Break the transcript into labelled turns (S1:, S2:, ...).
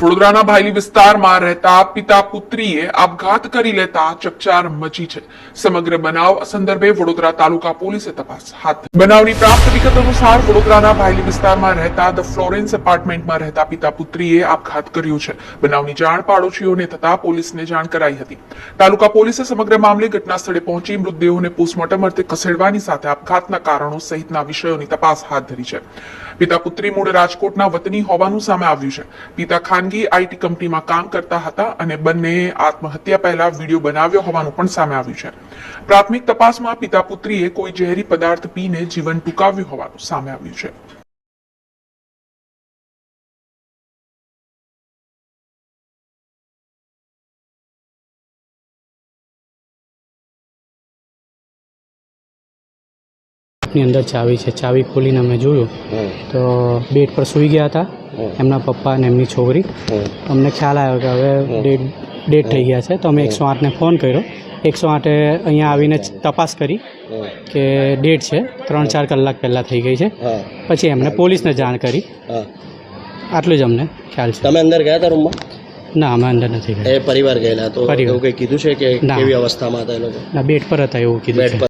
S1: વડોદરાના ભાયલી વિસ્તારમાં રહેતા પિતા પુત્રીએ આપઘાત કરી લેતા ચકચાર મચી છે. સમગ્ર બનાવ સંદર્ભે વડોદરા તાલુકા પોલીસે તપાસ હાથ બનાવની પ્રાપ્ત વિગત અનુસાર વડોદરાના ભાયલી વિસ્તારમાં રહેતા ધ ફ્લોરેન્સ એપાર્ટમેન્ટમાં રહેતા પિતા પુત્રીએ આપઘાત કર્યો છે. બનાવની જાણ પાડોશીઓને થતા પોલીસને જાણ કરાઈ હતી. તાલુકા પોલીસે સમગ્ર મામલે ઘટના સ્થળે પહોંચી મૃતદેહોને પોસ્ટમોર્ટમ અર્થે ખસેડવાની સાથે આપઘાતના કારણો સહિતના વિષયોની તપાસ હાથ ધરી છે. પિતા પુત્રી મૂળ રાજકોટના વતની હોવાનું સામે આવ્યું છે. પિતા ખાનગી આઈટી કંપનીમાં કામ કરતા હતા અને બંનેએ આત્મહત્યા પહેલા વીડિયો બનાવ્યો હોવાનું પણ સામે આવ્યું છે. પ્રાથમિક તપાસમાં પિતા પુત્રીએ કોઈ ઝેરી પદાર્થ પીને જીવન ટૂંકાવ્યું હોવાનું સામે આવ્યું છે.
S2: ની અંદર ચાવી છે. ચાવી ખોલીને અમે જોયું. તો બેડ પર સૂઈ ગયા હતા. એમના પપ્પા અને એમની છોકરી. અમને ખ્યાલ આવ્યો કે હવે ડેડ ડેડ થઈ ગયા છે. તો અમે એકસો આઠને ફોન કર્યો. એકસો આઠે અહીંયા આવીને તપાસ કરી કે ડેડ છે. ત્રણ ચાર કલાક પહેલાં થઈ ગઈ છે. પછી એમને પોલીસને જાણ કરી. આટલું જ અમને ખ્યાલ છે.
S3: તમે અંદર ગયા હતા રૂમમાં
S2: ના અમે અંદર નથી ગયા.
S3: એ પરિવાર ગયેલા. તો એવું કંઈ કીધું છે કે. કેવી અવસ્થામાં હતા એ લોકો?
S2: ના બેડ પર હતા એવું કીધું